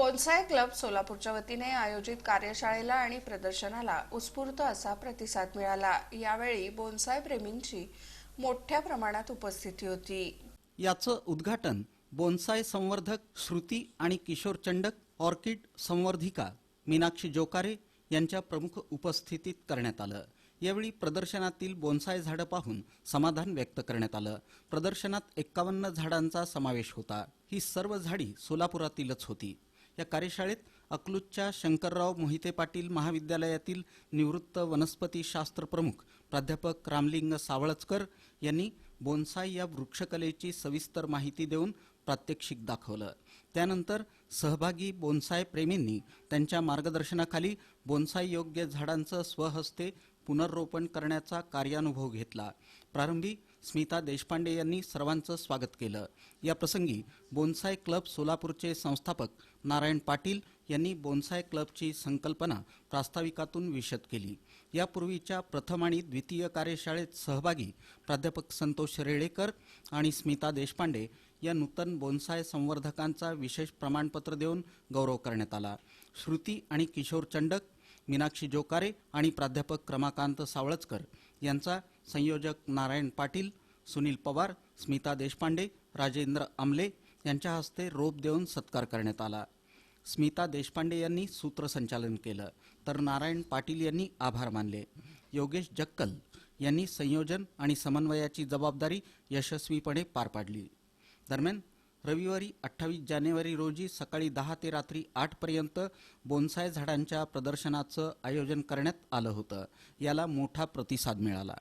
Bonsai club सोलापूरच्या वतीने आयोजित कार्यशाळेला आणि प्रदर्शनाला उत्स्फूर्त असा प्रतिसाद मिळाला. यावेळी बोन्साय प्रेमींची मोठ्या प्रमाणात उपस्थिती होती. याचं उद्घाटन बोन्साय संवर्धक श्रुती आणि किशोर चंडक ऑर्किड संवर्धिका मीनाक्षी जोकारे यांच्या प्रमुख उपस्थितीत करण्यात आलं. यावेळी प्रदर्शनातील बोन्साय झाडं पाहून समाधान व्यक्त करण्यात आलं. प्रदर्शनात एक्कावन्न झाडांचा समावेश होता. ही सर्व झाडी सोलापुरातीलच होती. या कार्यशाळेत अकलूजच्या शंकरराव मोहिते पाटील महाविद्यालयातील निवृत्त वनस्पती शास्त्र प्रमुख प्राध्यापक रामलिंग सावळचकर यांनी बोन्साय या वृक्षकलेची सविस्तर माहिती देऊन प्रात्यक्षिक दाखवलं. त्यानंतर सहभागी बोन्साय प्रेमींनी त्यांच्या मार्गदर्शनाखाली बोन्साय योग्य झाडांचं स्वहस्ते पुनर्रोपण करण्याचा कार्यानुभव घेतला. प्रारंभी स्मिता देशपांडे यांनी सर्वांचं स्वागत केलं. या प्रसंगी बोन्साय क्लब सोलापूरचे संस्थापक नारायण पाटील यांनी बोन्साय क्लबची संकल्पना प्रास्ताविकातून विशद केली. यापूर्वीच्या प्रथम आणि द्वितीय कार्यशाळेत सहभागी प्राध्यापक संतोष रेळेकर आणि स्मिता देशपांडे या नूतन बोन्साय संवर्धकांचा विशेष प्रमाणपत्र देऊन गौरव करण्यात आला. श्रुती आणि किशोर चंडक मीनाक्षी जोकारे आणि प्राध्यापक क्रमाकांत सावळचकर यांचा संयोजक नारायण पाटील सुनील पवार स्मिता देशपांडे राजेंद्र आमले यांच्या हस्ते रोप देऊन सत्कार करण्यात आला. स्मिता देशपांडे यांनी सूत्रसंचालन केलं तर नारायण पाटील यांनी आभार मानले. योगेश जक्कल यांनी संयोजन आणि समन्वयाची जबाबदारी यशस्वीपणे पार पाडली. दरम्यान रविवारी अठ्ठावीस जानेवारी रोजी सकाळी दहा ते रात्री आठ पर्यंत बोन्साय झाडांच्या प्रदर्शनाचं आयोजन करण्यात आलं होतं. याला मोठा प्रतिसाद मिळाला.